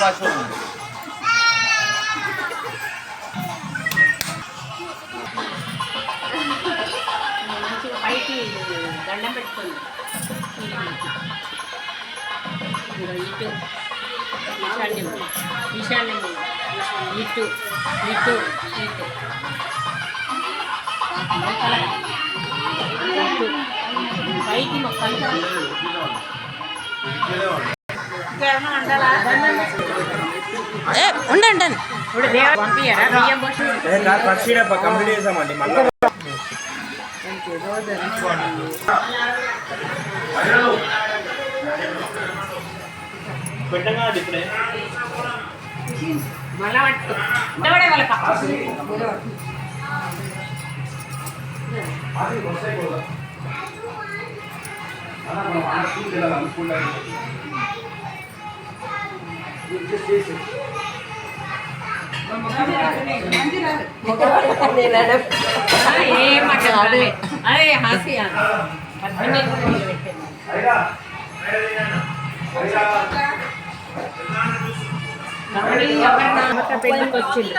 Passport ఉంది మంచిగా పైకి దండం పెట్టుకుంది ఇదిగో ఇటు ఈశాన్యం ఈశాన్యం ఇటు ఇటు ఇటు పైకి మొక్కలు ఏ ఉండండి ఇప్పుడు కంప్లీట్ చేసామండి మళ్ళీ. పెట్టంగా ఇప్పుడే మళ్ళా పట్టు అరే హాసియా పెళ్ళికొచ్చింది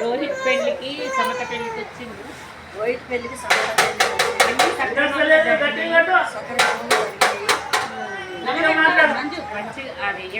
రోహిత్ పెళ్ళికి సమత పెళ్ళికి వచ్చింది రోహిత్ పెళ్ళికి సమత పెళ్ళికి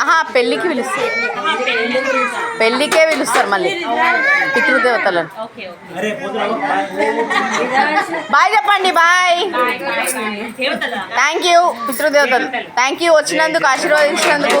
ఆహా పెళ్ళికి పిలుస్తారు? పెళ్ళికే పిలుస్తారు మళ్ళీ. పితృదేవతలను. బాయ్ చెప్పండి బాయ్ థ్యాంక్ యూ పితృదేవతలు. థ్యాంక్ యూ వచ్చినందుకు ఆశీర్వదించినందుకు.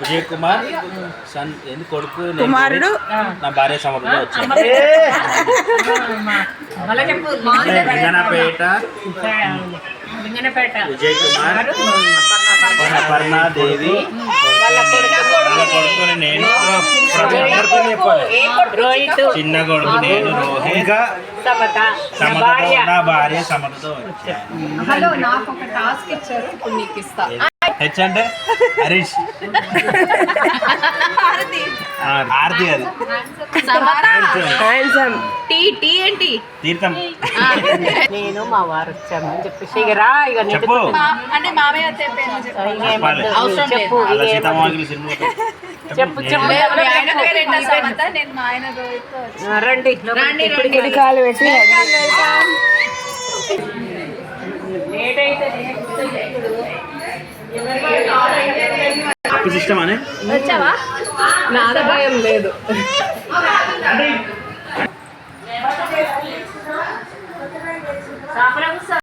విజయ్ కుమార్ సన్ ఎందుకు కొడుకు కుమారుడు. నా భార్య లింగనపేట. లింగనపేట. విజయ్ కుమార్. పర్ణాదేవి. కొడుకుని నేను. రోహిత్. చిన్న కొడుకు నేను రోహిత్. సమత నా భార్య. సమతతో వచ్చాను హలో నాకు ఒక టాస్క్ ఇచ్చారు ఇప్పుడు నీకు ఇస్తా. హెచ్ అంటే హరీష్. ఆరతి అది. తీర్థం. నేను మా వారు వచ్చామని చెప్పేసి ఇక రా ఇక చెప్పు. అంటే మామయ్య చెప్పు. చెప్పు. రండి. రండి రండి. లేట్ అయితే అప్పు సిస్టమ్ అని? వచ్చావా? నాద భయం లేదు